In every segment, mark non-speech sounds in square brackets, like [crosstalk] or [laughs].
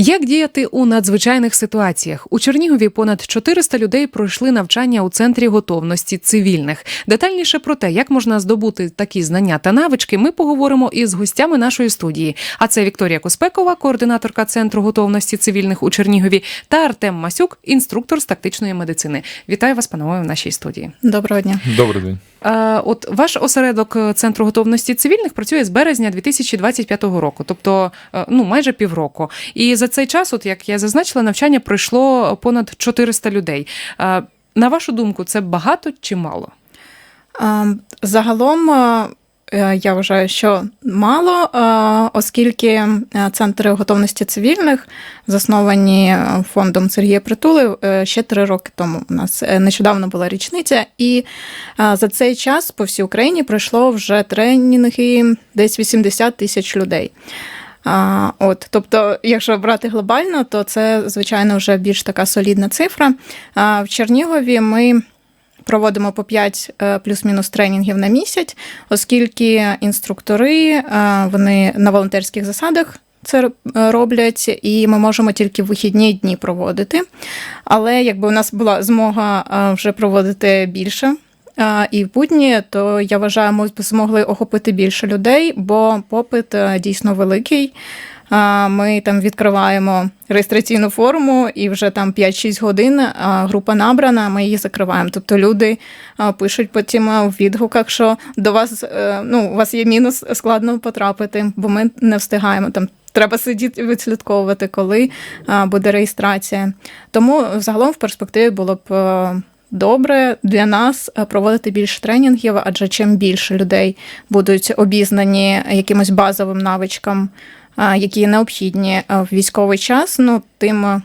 Як діяти у надзвичайних ситуаціях? У Чернігові понад 400 людей пройшли навчання у центрі готовності цивільних. Детальніше про те, як можна здобути такі знання та навички, ми поговоримо із гостями нашої студії. А це Вікторія Коспекова, координаторка центру готовності цивільних у Чернігові, та Артем Масюк, інструктор з тактичної медицини. Вітаю вас, панове, в нашій студії. Доброго дня. Добрий день. Е, От ваш осередок е, центру готовності цивільних працює з березня 2025 року, тобто е, ну майже півроку. І за цей час, от як я зазначила, навчання пройшло понад 400 людей. На вашу думку, це багато чи мало? Загалом е, е, я вважаю, що мало, е, оскільки е, центри готовності цивільних засновані е, фондом Сергія Притули е, ще три роки тому. У нас е, нещодавно була річниця, і е, за цей час по всій Україні пройшло вже тренінги десь 80 тисяч людей. От, тобто, якщо брати глобально, то це звичайно вже більш така солідна цифра. А, В Чернігові ми проводимо по 5 е, плюс-мінус тренінгів на місяць, оскільки інструктори е, вони на волонтерських засадах. Це е, роблять, і ми можемо тільки вихідні дні проводити. Але якби у нас була змога вже проводити більше і в будні, то я вважаю, ми змогли охопити більше людей, бо попит дійсно великий. Ми там відкриваємо реєстраційну форму, і вже там 5-6 годин група набрана, ми її закриваємо. Тобто люди пишуть потім в відгуках, що до вас е, ну, у вас є мінус, складно потрапити, бо ми не встигаємо там. Треба сидіти і відслідковувати, коли буде реєстрація. Тому загалом в перспективі було б е, добре для нас е, проводити більше тренінгів, адже чим більше людей будуть обізнані якимось базовим навичкам, які необхідні в військовий час, ну тим. е,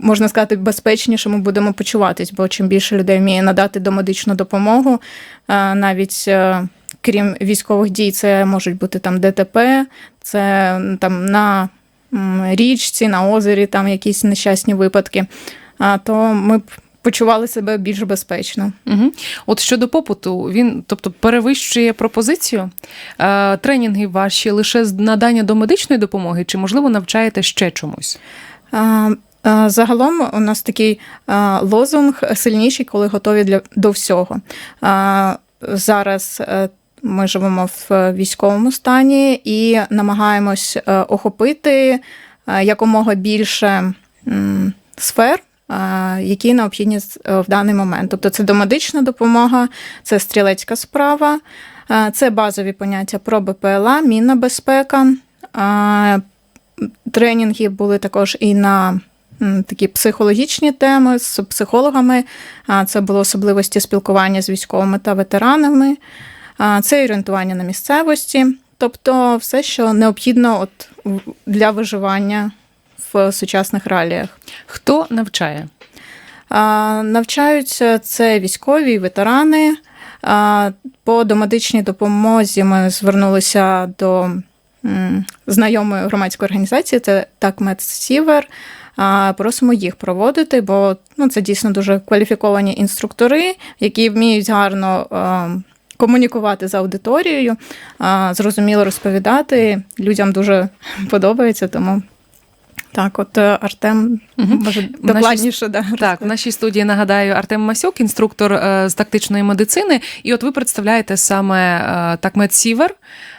Можна сказати, безпечніше ми будемо почуватись, бо чим більше людей вміє надати домедичну допомогу, навіть е, крім військових дій, це можуть бути там ДТП, це там на річці, на озері, там якісь нещасні випадки, то ми почували себе більш безпечно. Угу. От щодо попиту, він тобто перевищує пропозицію. Е, Тренінги ваші лише з надання до медичної допомоги, чи можливо навчаєте ще чомусь? А, Загалом у нас такий лозунг сильніший, коли готові для до всього. Зараз е, ми живемо в військовому стані і намагаємось е, охопити е, якомога більше сфер. Які необхідні е, в даний момент. Тобто це домедична допомога, це стрілецька справа, це базові поняття про БПЛА, мінна безпека, тренінги були також і на такі психологічні теми з психологами. Це було особливості спілкування з військовими та ветеранами, це орієнтування на місцевості, тобто все, що необхідно от для виживання в сучасних реаліях. Хто навчає? А, Навчаються це військові, ветерани. А, По домедичній допомозі ми звернулися до м, знайомої громадської організації, це так Медсівер. А, Просимо їх проводити, бо ну, це дійсно дуже кваліфіковані інструктори, які вміють гарно а, комунікувати з аудиторією, зрозуміло розповідати. Людям дуже [laughs] подобається, тому так, от е, Артем може докладніше да, Так, в нашій студії нагадаю Артем Масюк, інструктор е, з тактичної медицини. І от ви представляєте саме е, Такмед Сівер,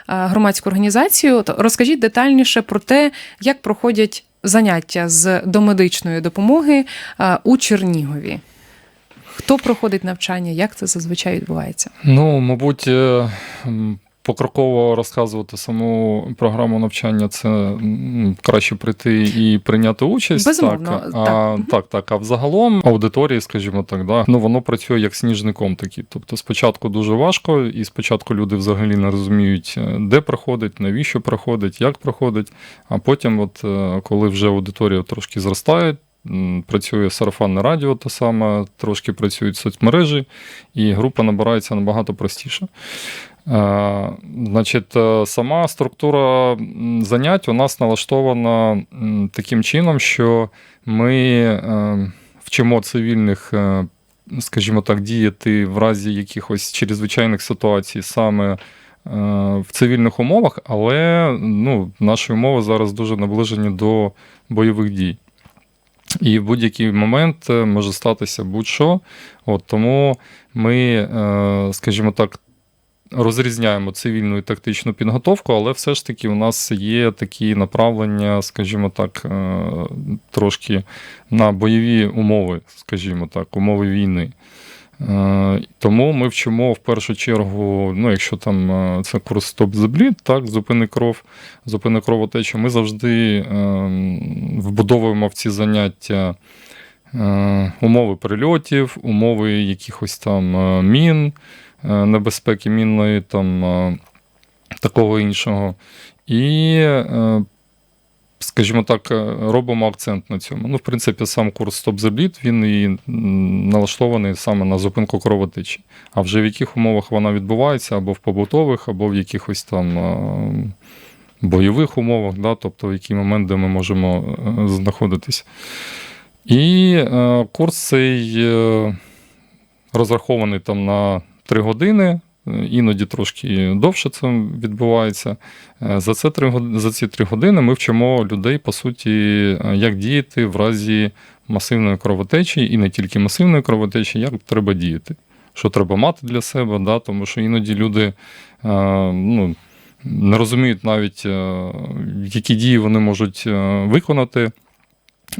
громадську організацію. Розкажіть детальніше про те, як проходять заняття з домедичної допомоги у Чернігові. Хто проходить навчання, як це зазвичай відбувається? Ну, мабуть, покроково розказувати саму програму навчання це краще прийти і прийняти участь. Безумовно, так. А, так, так. А взагалом аудиторії, скажімо так, да, ну воно працює як сніжником такий. Тобто спочатку дуже важко, і спочатку люди взагалі не розуміють, е, де проходить, навіщо проходить, як проходить. А потім, от е, коли вже аудиторія трошки зростає. Працює сарафанне радіо, те саме, трошки працюють соцмережі, і група набирається набагато простіше. Е, Значить, е, сама структура занять у нас налаштована таким чином, що ми е, вчимо цивільних, скажімо так, діяти в разі якихось чрезвичайних ситуацій саме в цивільних умовах, але ну, наші умови зараз дуже наближені до бойових дій. І в будь-який момент може статися будь-що. От, тому ми, скажімо так, розрізняємо цивільну і тактичну підготовку, але все ж таки у нас є такі направлення, скажімо так, е, трошки на бойові умови, скажімо так, умови війни. Е, Тому ми вчимо в першу чергу, ну, якщо там е, це курс стоп bleed, так, зупини кров, зупини кровотечу, ми завжди вбудовуємо в ці заняття умови прильотів, умови якихось там мін, небезпеки мінної, там е, такого іншого. І, е, скажімо так, е, робимо акцент на цьому. Ну, в принципі, сам курс Stop the він і налаштований саме на зупинку кровотечі. А вже в яких умовах вона відбувається, або в побутових, або в якихось там е, бойових умовах, да, тобто в який момент, де ми можемо е, знаходитись. І е, курс цей е, розрахований там на 3 години. е, Іноді трошки довше це відбувається. Е, За, це три, за ці три години ми вчимо людей, по суті, е, як діяти в разі масивної кровотечі, і не тільки масивної кровотечі, як треба діяти. Що треба мати для себе, да? тому що іноді люди ну, не розуміють навіть, які дії вони можуть виконати,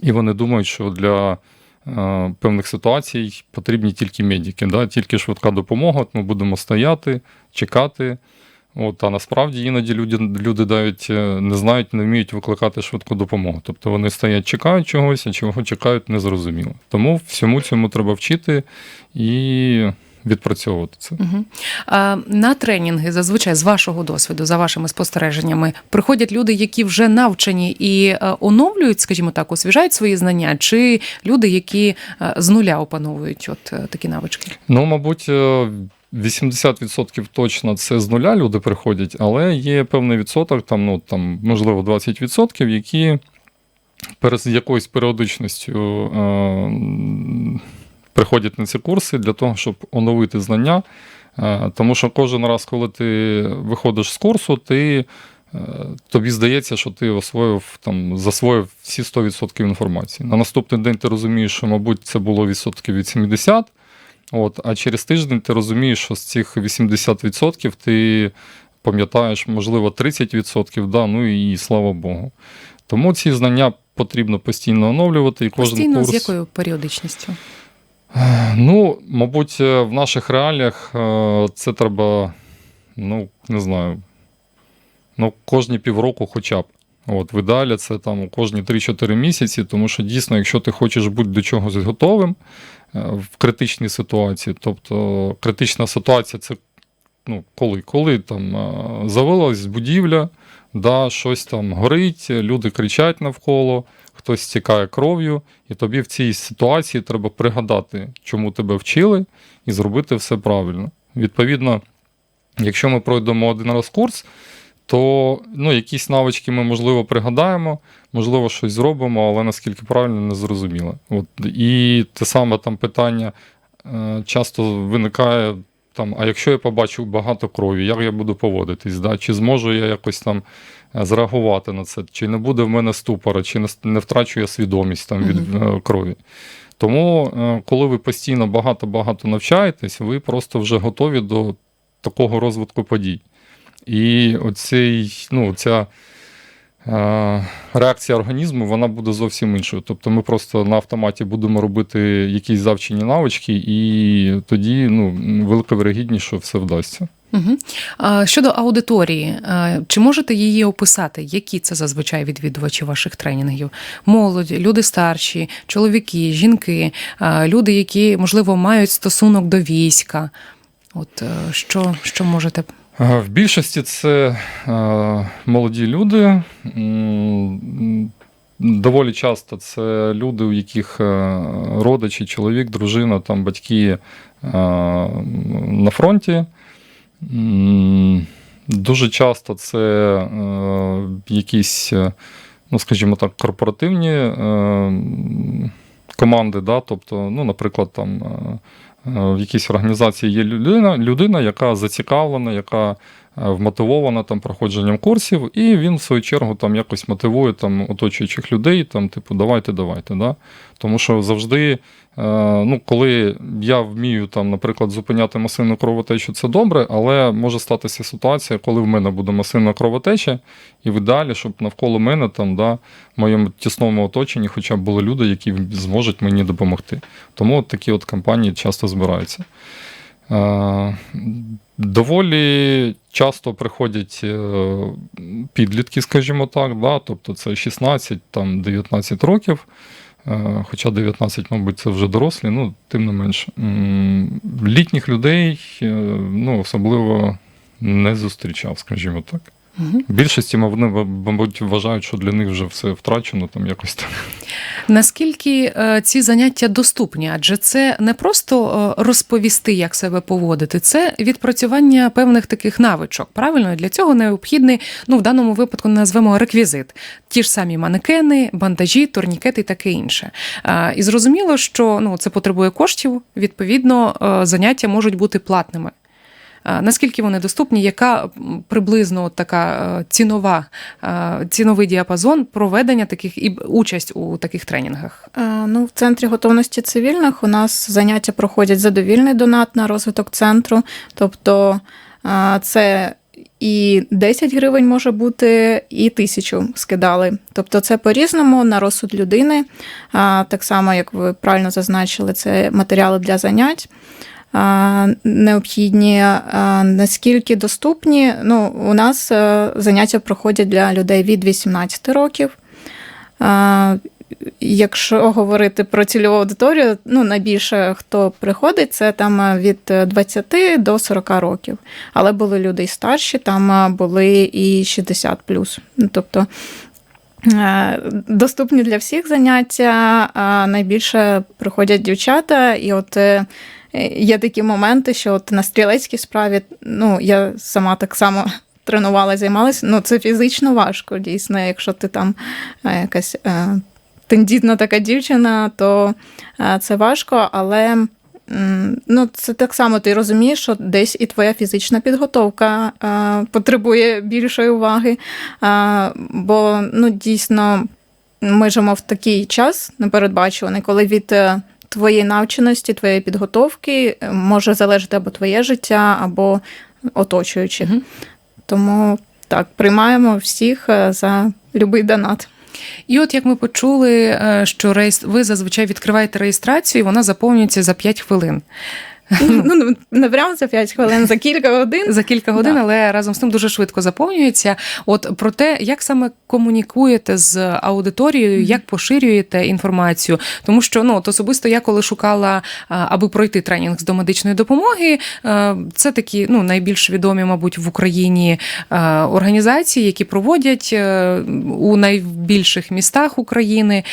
і вони думають, що для певних ситуацій потрібні тільки медики, да? тільки швидка допомога, ми будемо стояти, чекати. От, а насправді іноді люди, люди навіть е, не знають, не вміють викликати швидку допомогу. Тобто вони стоять, чекають чогось, а чого чекають, незрозуміло. Тому всьому цьому треба вчити і відпрацьовувати це. Угу. А, на тренінги зазвичай з вашого досвіду, за вашими спостереженнями, приходять люди, які вже навчені і е, оновлюють, скажімо так, освіжають свої знання, чи люди, які е, з нуля опановують от е, такі навички? Ну, мабуть, е, 80% точно це з нуля люди приходять, але є певний відсоток, там, ну, там, можливо, 20%, які перед якоюсь періодичністю е, приходять на ці курси для того, щоб оновити знання. Е, Тому що кожен раз, коли ти виходиш з курсу, ти, е, тобі здається, що ти освоїв там, засвоїв всі 100% інформації. На наступний день ти розумієш, що, мабуть, це було відсотків від 70%. От, а через тиждень ти розумієш, що з цих 80% ти пам'ятаєш, можливо, 30%, да, ну і слава Богу. Тому ці знання потрібно постійно оновлювати. І кожен Постійно курс... з якою періодичністю? Ну, мабуть, е, в наших реаліях е, це треба, ну, не знаю, ну, кожні півроку хоча б. От, в ідеалі це там кожні 3-4 місяці, тому що дійсно, якщо ти хочеш бути до чогось готовим е, в критичній ситуації, тобто критична ситуація це ну, коли? Коли там завилась будівля, да, щось там горить, люди кричать навколо, хтось стікає кров'ю, і тобі в цій ситуації треба пригадати, чому тебе вчили, і зробити все правильно. Відповідно, якщо ми пройдемо один раз курс, то ну, якісь навички ми, можливо, пригадаємо, можливо, щось зробимо, але наскільки правильно не зрозуміло. От, і те саме там питання е, часто виникає. Там, а якщо я побачу багато крові, як я буду поводитись? Да? Чи зможу я якось там зреагувати на це? Чи не буде в мене ступора, чи не, втрачу я свідомість там, від е, крові? Тому, е, коли ви постійно багато-багато навчаєтесь, ви просто вже готові до такого розвитку подій. І оцей, ну, ця е, реакція організму вона буде зовсім іншою. Тобто ми просто на автоматі будемо робити якісь завчені навички, і тоді ну, велика вирогідність, що все вдасться. Угу. Щодо аудиторії, чи можете її описати? Які це зазвичай відвідувачі ваших тренінгів? Молодь, люди старші, чоловіки, жінки, люди, які, можливо, мають стосунок до війська. От е, що, що можете Е, В більшості це е, молоді люди. Доволі часто це люди, у яких е, родичі, чоловік, дружина, там батьки е, на фронті. Дуже часто це е, якісь, е, ну, скажімо так, корпоративні е, команди. Да? Тобто, ну, наприклад, там. е, е, В якійсь організації є людина, людина, яка зацікавлена, яка вмотивована там проходженням курсів, і він, в свою чергу, там якось мотивує там оточуючих людей, там, типу, давайте, давайте. Да? Тому що завжди, е, ну, коли я вмію, там, наприклад, зупиняти масивну кровотечу, це добре, але може статися ситуація, коли в мене буде масивна кровотеча, і в ідеалі, щоб навколо мене, там, да, в моєму тісному оточенні, хоча б були люди, які зможуть мені допомогти. Тому от такі от кампанії часто збираються. Е, Доволі часто приходять е, підлітки, скажімо так, да, тобто це 16, там, 19 років. Е, Хоча 19, мабуть, це вже дорослі, ну, тим не менш. Літніх людей е, ну, особливо не зустрічав, скажімо так. В більшості, вони, мабуть, вважають, що для них вже все втрачено, там якось так. Наскільки е, ці заняття доступні? Адже це не просто е, розповісти, як себе поводити, це відпрацювання певних таких навичок. Правильно, І для цього необхідний, ну в даному випадку назвемо реквізит: ті ж самі манекени, бандажі, турнікети і таке інше. Е, І зрозуміло, що ну це потребує коштів. Відповідно, е, заняття можуть бути платними. Е, Наскільки вони доступні? Яка приблизно така е, цінова е, ціновий діапазон проведення таких і участь у таких тренінгах? Ну, в центрі готовності цивільних у нас заняття проходять за довільний донат на розвиток центру. Тобто це і 10 гривень може бути, і тисячу скидали. Тобто це по-різному на розсуд людини. Так само, як ви правильно зазначили, це матеріали для занять. Необхідні, наскільки доступні. Ну, у нас е, заняття проходять для людей від 18 років. Якщо говорити про цільову аудиторію, ну найбільше хто приходить, це там е, від 20 до 40 років. Але були люди і старші, там е, були і 60 Ну, Тобто доступні для всіх заняття. Найбільше приходять дівчата, і от є такі моменти, що от на стрілецькій справі, ну я сама так само. [laughs] Тренувалася, займалася, ну це фізично важко, дійсно. Якщо ти там е, якась е, тендітна така дівчина, то е, це важко, але ну, це так само ти розумієш, що десь і твоя фізична підготовка е, потребує більшої уваги. Е, бо ну, дійсно ми живемо в такий час непередбачуваний, коли від е, твоєї навченості, твоєї підготовки е, може залежати або твоє життя, або оточуючих. Угу. Тому так, приймаємо всіх е, за будь-який донат. І от як ми почули, е, що ви зазвичай відкриваєте реєстрацію, і вона заповнюється за 5 хвилин. [laughs] Ну, не прямо за 5 хвилин, за кілька годин. За кілька годин, Да. але разом з тим дуже швидко заповнюється. От про те, як саме комунікуєте з аудиторією, як поширюєте інформацію, тому що ну от особисто я коли шукала, аби пройти тренінг з домедичної допомоги, е, це такі ну найбільш відомі, мабуть, в Україні е, організації, які проводять е, у найбільших містах України,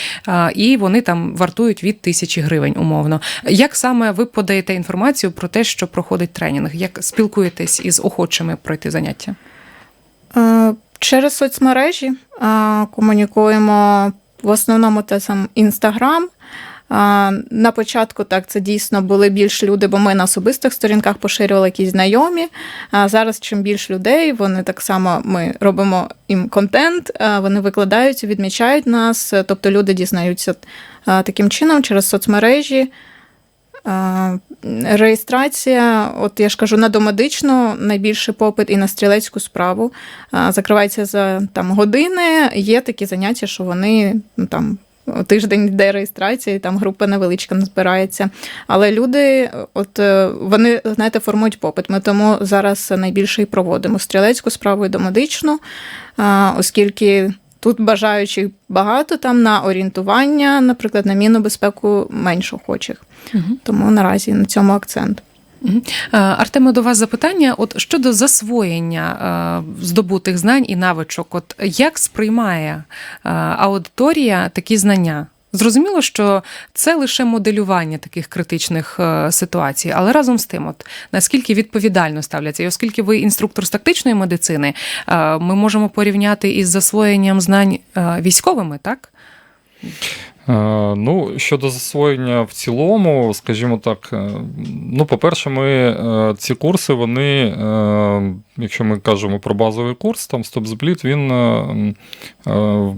і вони там вартують від тисячі гривень умовно. Як саме ви подаєте інформацію про те, що проходить тренінг? Як спілкуєтесь із охочими пройти заняття? Е, Через соцмережі е, комунікуємо в основному це сам Інстаграм. На початку так це дійсно були більш люди, бо ми на особистих сторінках поширювали якісь знайомі. А зараз чим більш людей, вони так само ми робимо їм контент, вони викладають, відмічають нас. Тобто люди дізнаються таким чином через соцмережі. Реєстрація, от я ж кажу, на домедичну найбільший попит і на стрілецьку справу закривається за там години. Є такі заняття, що вони ну, там. Тиждень йде реєстрація, і там група невеличка не збирається. Але люди, от е, вони, знаєте, формують попит. Ми тому зараз найбільше і проводимо стрілецьку справу і домедичну, оскільки тут бажаючих багато там на орієнтування, наприклад, на мінобезпеку менш охочих. Тому наразі на цьому акцент. Е, Артеме, до вас запитання: от щодо засвоєння е, здобутих знань і навичок, от як сприймає е, аудиторія такі знання? Зрозуміло, що це лише моделювання таких критичних е, ситуацій, але разом з тим, от наскільки відповідально ставляться, і оскільки ви інструктор з тактичної медицини, е, ми можемо порівняти із засвоєнням знань е, військовими, так? Ну, щодо засвоєння в цілому, скажімо так, ну, по-перше, ми ці курси, вони, якщо ми кажемо про базовий курс, там StopSplit, він е, е,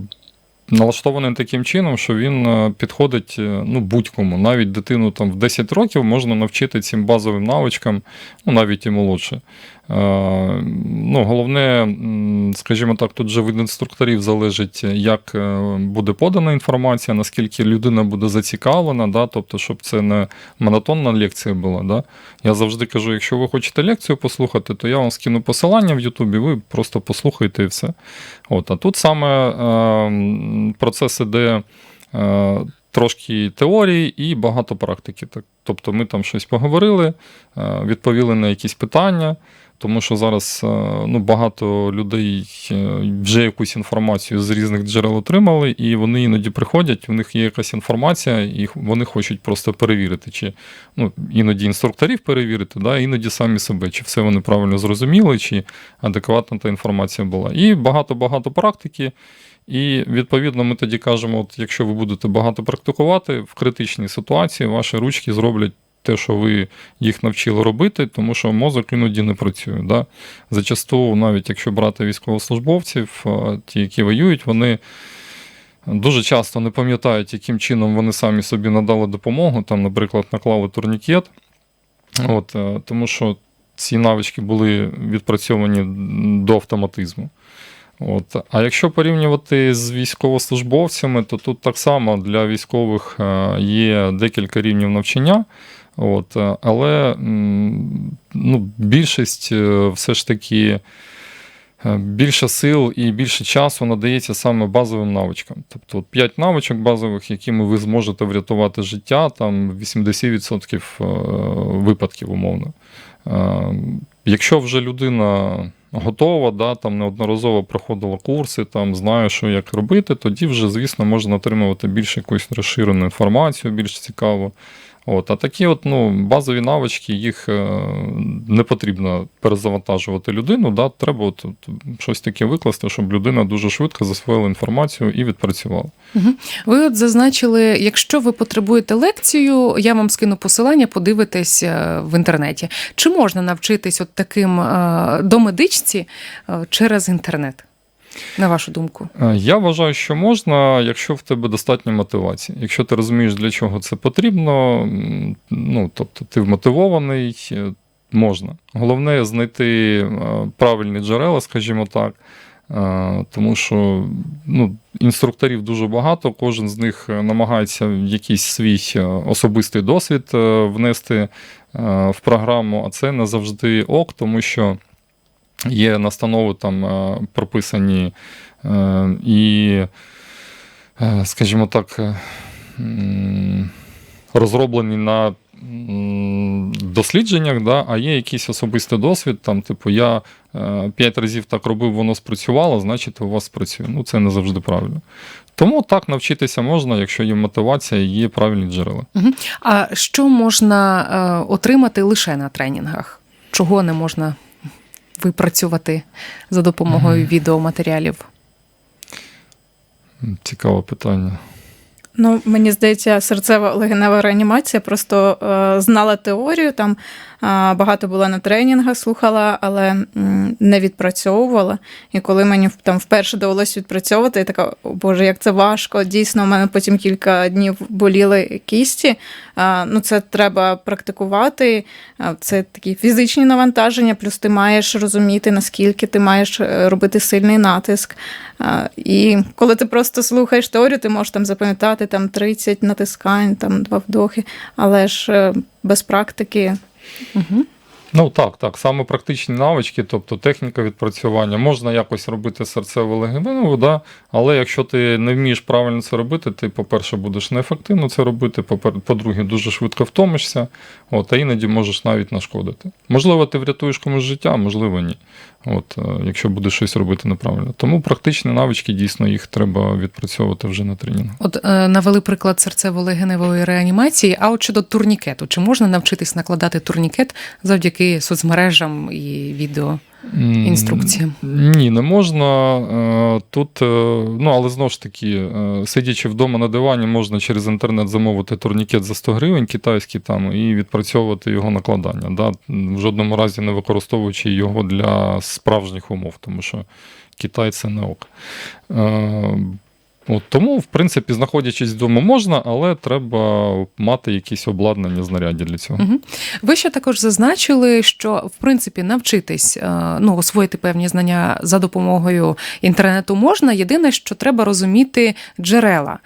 налаштований таким чином, що він е, підходить е, ну, будь-кому. Навіть дитину там в 10 років можна навчити цим базовим навичкам, ну, навіть і молодше. Е, Ну, головне, скажімо так, тут же від інструкторів залежить, як е, буде подана інформація, наскільки людина буде зацікавлена, да? тобто, щоб це не монотонна лекція була. Да? Я завжди кажу, якщо ви хочете лекцію послухати, то я вам скину посилання в Ютубі, ви просто послухайте і все. От, а тут саме е, процес іде. Е, Трошки теорії і багато практики. Тобто ми там щось поговорили, відповіли на якісь питання, тому що зараз е, ну, багато людей е, вже якусь інформацію з різних джерел отримали, і вони іноді приходять, у них є якась інформація, і вони хочуть просто перевірити, чи ну, іноді інструкторів перевірити, да, іноді самі себе, чи все вони правильно зрозуміли, чи адекватна та інформація була. І багато-багато практики. І відповідно ми тоді кажемо: от якщо ви будете багато практикувати в критичній ситуації, ваші ручки зроблять те, що ви їх навчили робити, тому що мозок іноді не працює. Да? Зачасту, навіть якщо брати військовослужбовців, ті, які воюють, вони. Дуже часто не пам'ятають, яким чином вони самі собі надали допомогу, там, наприклад, наклали турнікет. От, е, тому що ці навички були відпрацьовані до автоматизму. От. А якщо порівнювати з військовослужбовцями, то тут так само для військових е, є декілька рівнів навчання. От. е, Але ну, більшість е, все ж таки. е, Більше сил і більше часу надається саме базовим навичкам. Тобто от 5 навичок базових, якими ви зможете врятувати життя, там 80% е, випадків умовно. Якщо вже людина готова, да, там неодноразово проходила курси, там знає, що як робити, тоді вже, звісно, можна отримувати більш якусь розширену інформацію, більш цікаву. От, а такі от, ну, базові навички, їх е, не потрібно перезавантажувати людину. Да? Треба от, от, щось таке викласти, щоб людина дуже швидко засвоїла інформацію і відпрацювала. Ви от зазначили, якщо ви потребуєте лекцію, я вам скину посилання, подивитесь е, в інтернеті. Чи можна навчитись от таким е, домедичці через інтернет? На вашу думку? Е, Я вважаю, що можна, якщо в тебе достатньо мотивації. Якщо ти розумієш, для чого це потрібно, ну тобто ти вмотивований, е, можна. Головне знайти е, правильні джерела, скажімо так. Тому що ну, інструкторів дуже багато, кожен з них намагається якийсь свій особистий досвід внести в програму, а це не завжди ок, тому що є настанови там е, прописані е, і, е, скажімо так, розроблені на дослідженнях, да, а є якийсь особистий досвід. Там, типу, я п'ять разів так робив, воно спрацювало, значить у вас спрацює. Ну, це не завжди правильно. Тому так навчитися можна, якщо є мотивація, є правильні джерела. А що можна отримати лише на тренінгах? Чого не можна випрацювати за допомогою відеоматеріалів? Цікаве питання. Ну, мені здається, серцева легенева реанімація просто е, знала теорію, там багато була на тренінгах, слухала, але не відпрацьовувала. І коли мені там вперше довелося відпрацьовувати, я така, о Боже, як це важко. Дійсно, у мене потім кілька днів боліли кісті. Ну, це треба практикувати. Це такі фізичні навантаження, плюс ти маєш розуміти, наскільки ти маєш е, робити сильний натиск. І коли ти просто слухаєш теорію, ти можеш там запам'ятати там 30 натискань, там два вдохи, але ж е, без практики. Ну так, так, саме практичні навички, тобто техніка відпрацювання. Можна якось робити серцеву легеневу, да? але якщо ти не вмієш правильно це робити, ти, по-перше, будеш неефективно це робити, по-друге, дуже швидко втомишся, от, а іноді можеш навіть нашкодити. Можливо, ти врятуєш комусь життя, можливо, ні. От, е, якщо будеш щось робити неправильно. Тому практичні навички дійсно їх треба відпрацьовувати вже на тренінгу. От е, навели приклад серцево-легеневої реанімації. А от щодо турнікету, чи можна навчитись накладати турнікет завдяки соцмережам і відео? М, інструкція? Ні, не можна. Е, Тут, е, ну але знову ж таки, е, сидячи вдома на дивані, можна через інтернет замовити турнікет за 100 гривень китайський там і відпрацьовувати його накладання. Да? В жодному разі не використовуючи його для справжніх умов, тому що Китай це не ок. Е, От тому, в принципі, знаходячись вдома можна, але треба мати якісь обладнання, знаряддя для цього. Мгм. Ви ще також зазначили, що в принципі навчитись е, ну, освоїти певні знання за допомогою інтернету можна. Єдине, що треба розуміти джерела.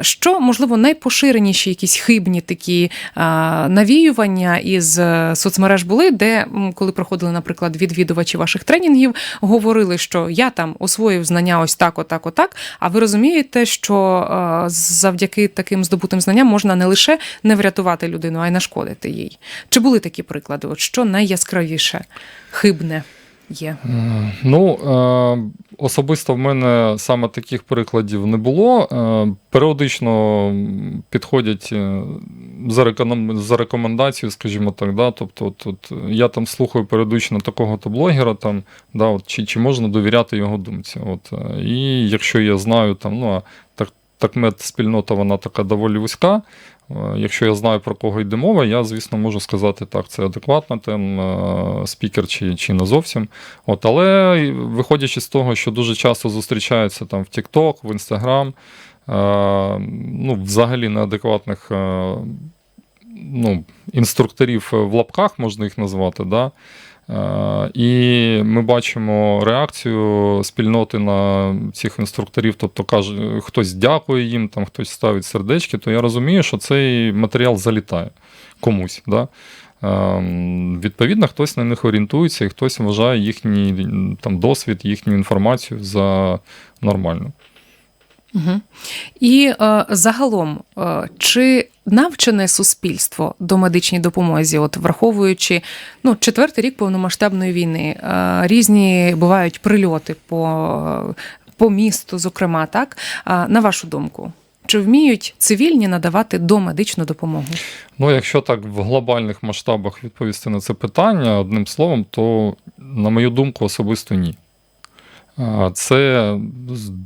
Що можливо найпоширеніші якісь хибні такі е, навіювання із е, соцмереж були, де коли проходили, наприклад, відвідувачі ваших тренінгів, говорили, що я там освоїв знання ось так, отак, отак. А ви розумієте, що е, завдяки таким здобутим знанням можна не лише не врятувати людину, а й нашкодити їй. Чи були такі приклади? От що найяскравіше хибне є? Ну, е, особисто в мене саме таких прикладів не було. Е, Періодично підходять е, за, рекомендацією, скажімо так. Да? Тобто, от, я там слухаю періодично такого-то блогера, там, да, от, чи, чи можна довіряти його думці. От, е, і якщо я знаю, там, ну, а так, такмет спільнота вона така доволі вузька. Е, Якщо я знаю про кого йде мова, я, звісно, можу сказати, так, це адекватно, там е, спікер чи, чи не зовсім. От, але виходячи з того, що дуже часто зустрічаються там в TikTok, в Instagram, е, ну, взагалі неадекватних ну, інструкторів в лапках, можна їх назвати, да? Е, І ми бачимо реакцію спільноти на цих інструкторів. Тобто каже, хтось дякує їм, там хтось ставить сердечки, то я розумію, що цей матеріал залітає комусь. Да? Ем, Відповідно, хтось на них орієнтується і хтось вважає їхній там, досвід, їхню інформацію за нормальну. Угу. І е, загалом, е, чи навчене суспільство до медичній допомозі, от враховуючи ну, четвертий рік повномасштабної війни, е, різні бувають прильоти по, по місту, зокрема, так? На вашу думку, чи вміють цивільні надавати домедичну допомогу? Ну, якщо так в глобальних масштабах відповісти на це питання одним словом, то, на мою думку, особисто ні. Це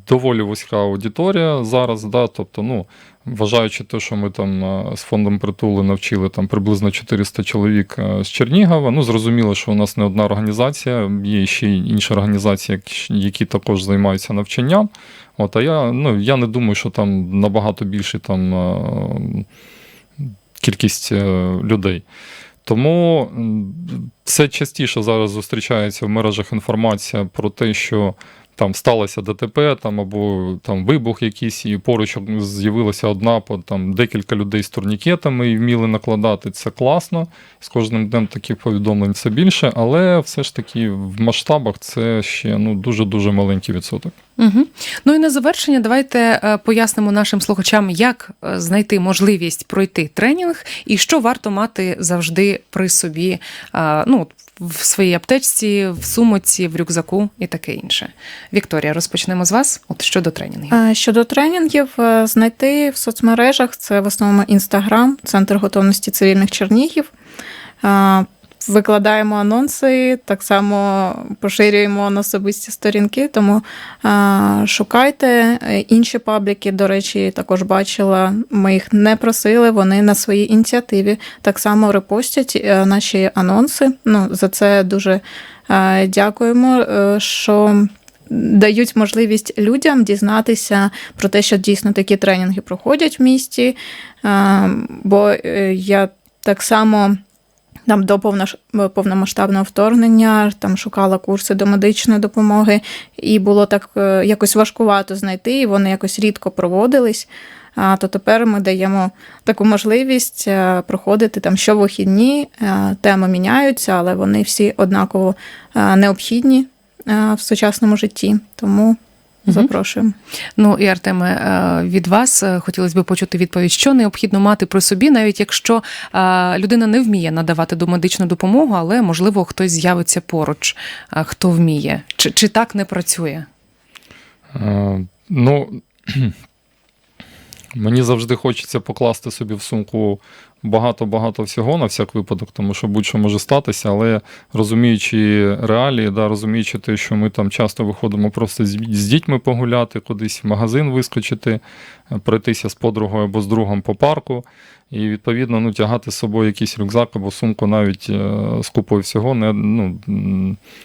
доволі вузька аудиторія зараз, да, тобто, ну, вважаючи те, що ми там з фондом притули навчили там приблизно 400 чоловік з Чернігова. Ну, зрозуміло, що у нас не одна організація, є ще й інші організації, які- які також займаються навчанням. От, а я, ну, я не думаю, що там набагато більше там. кількість е, людей. Тому все частіше зараз зустрічається в мережах інформація про те, що там сталося ДТП, там або там вибух якийсь, і поруч з'явилася одна там декілька людей з турнікетами і вміли накладати. Це класно. З кожним днем таких повідомлень все більше, але все ж таки в масштабах це ще ну дуже дуже маленький відсоток. Угу. Ну і на завершення, давайте е, пояснимо нашим слухачам, як е, знайти можливість пройти тренінг і що варто мати завжди при собі, е, ну, в своїй аптечці, в сумоці, в рюкзаку і таке інше. Вікторія, розпочнемо з вас. От щодо тренінгів. Щодо тренінгів, знайти в соцмережах це в основному Інстаграм, Центр готовності цивільних Чернігів. Викладаємо анонси, так само поширюємо на особисті сторінки, тому е, шукайте інші пабліки. До речі, також бачила. Ми їх не просили, вони на своїй ініціативі так само репостять е, наші анонси. Ну, за це дуже е, дякуємо, е, що дають можливість людям дізнатися про те, що дійсно такі тренінги проходять в місті. Бо е, я так само. Там до повномасштабного вторгнення там шукала курси до медичної допомоги, і було так е, якось важкувато знайти, і вони якось рідко проводились. То тепер ми даємо таку можливість е, проходити там щовихідні, е, теми міняються, але вони всі однаково е, необхідні е, в сучасному житті. Тому запрошуємо. Ну і Артеме, е, від вас е, хотілося б почути відповідь, що необхідно мати при собі, навіть якщо е, людина не вміє надавати домедичну допомогу, але можливо хтось з'явиться поруч, хто вміє, чи, чи так не працює? Ну, [clears throat] мені завжди хочеться покласти собі в сумку багато-багато всього на всяк випадок, тому що будь-що може статися, але розуміючи реалії, да, розуміючи те, що ми там часто виходимо просто з, дітьми погуляти, кудись в магазин вискочити, е, пройтися з подругою або з другом по парку. І відповідно ну, тягати з собою якийсь рюкзак або сумку навіть е, з купою всього не, ну,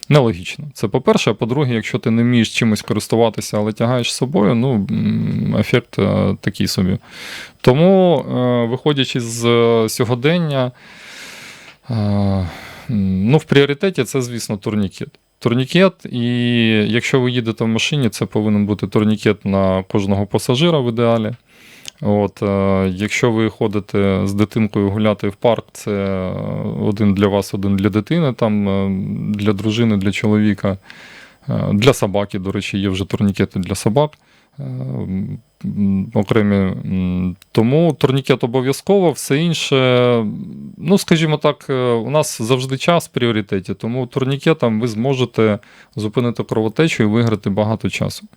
нелогічно. Це по-перше, а по-друге, якщо ти не вмієш чимось користуватися, але тягаєш з собою, ну, ефект е, такий собі. Тому, е, виходячи з сьогодення, ну, в пріоритеті це, звісно, турнікет. Турнікет, і якщо ви їдете в машині, це повинен бути турнікет на кожного пасажира в ідеалі. От, е, якщо ви ходите з дитинкою гуляти в парк, це один для вас, один для дитини, там, е, для дружини, для чоловіка, Е, для собаки, до речі, є вже турнікети для собак. Окремі. Тому турнікет обов'язково, все інше, ну, скажімо так, у нас завжди час в пріоритеті, тому турнікетом ви зможете зупинити кровотечу і виграти багато часу.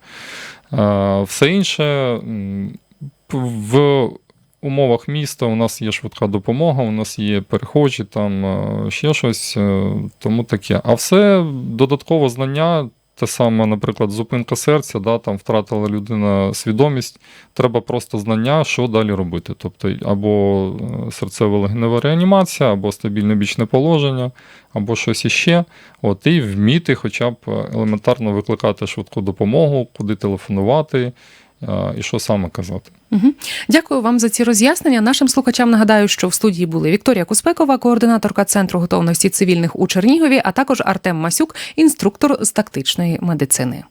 Все інше в умовах міста у нас є швидка допомога, у нас є перехожі, там е, ще щось, е, тому таке. А все додаткове знання. Те саме, наприклад, зупинка серця, да, там втратила людина свідомість, треба просто знання, що далі робити. Тобто або е, серцево-легенева реанімація, або стабільне бічне положення, або щось іще. От, і вміти хоча б елементарно викликати швидку допомогу, куди телефонувати і що саме казати. Угу. Дякую вам за ці роз'яснення. Нашим слухачам нагадаю, що в студії були Вікторія Куспекова, координаторка Центру готовності цивільних у Чернігові, а також Артем Масюк, інструктор з тактичної медицини.